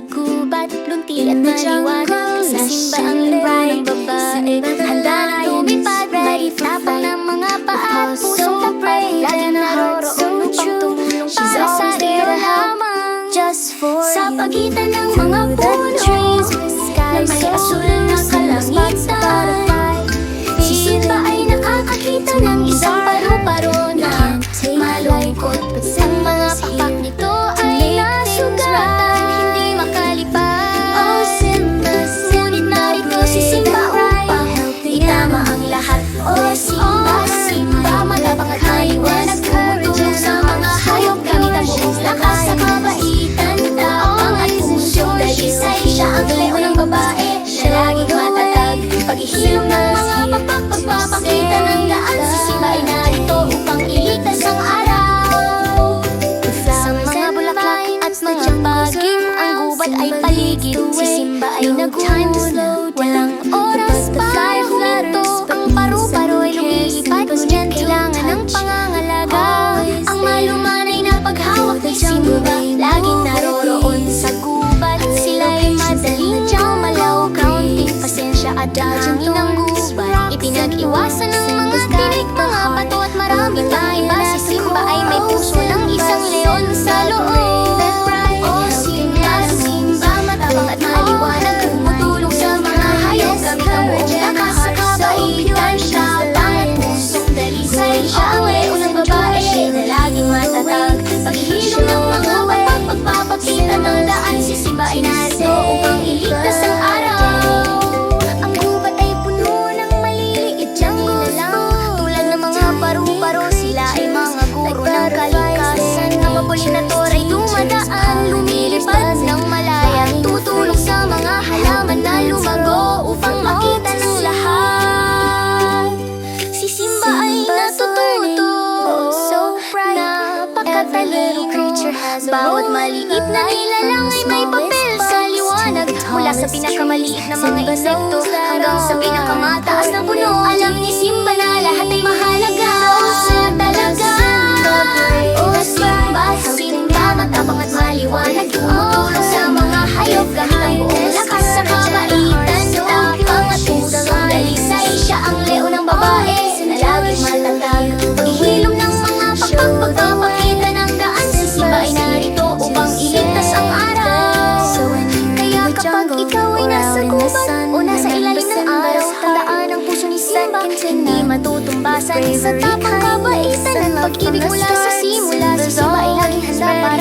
sa gubat Lunti at maliwanag Sa simba ang laro ng babae. Handa na lumipad May tapang ng mga paa at pusong tapat. Laging naroroon upang tumulong para sa iyo lamang Just for Sa pagitan ng mga puno. Na may asul Paghihilom ng mga papak Pagpapakita ng daan Si Simba ay narito upang iligtas ang araw. Sa mga bulaklak at mga baging Ang gubat ay paligid. Si Simba ay nagmumula Pagpapakita ng daan Si Simba ay narito upang iligtas ang araw. Ang gubat ay puno ng maliliit niyang gusto. Tulad ng mga paru-paro Sila ay mga guro ng kalikasan. Ang mapulinator ay dumadaan Lumilipad ng malaya Tutulong sa mga halaman na lumago Upang makita ng lahat. Si Simba ay natututo. Napakatalino Bawat maliit na nilalang ay may papel sa liwanag. Mula sa pinakamaliit na mga insekto Hanggang sa pinakamataas na puno. Alam ikaw ay nasa gubat O nasa ilalim ng araw. Tandaan ang puso ni Simba Hindi matutumbasan sa tapang kabaitan Ang pag-ibig mula sa simula Si Simba ay laging handa para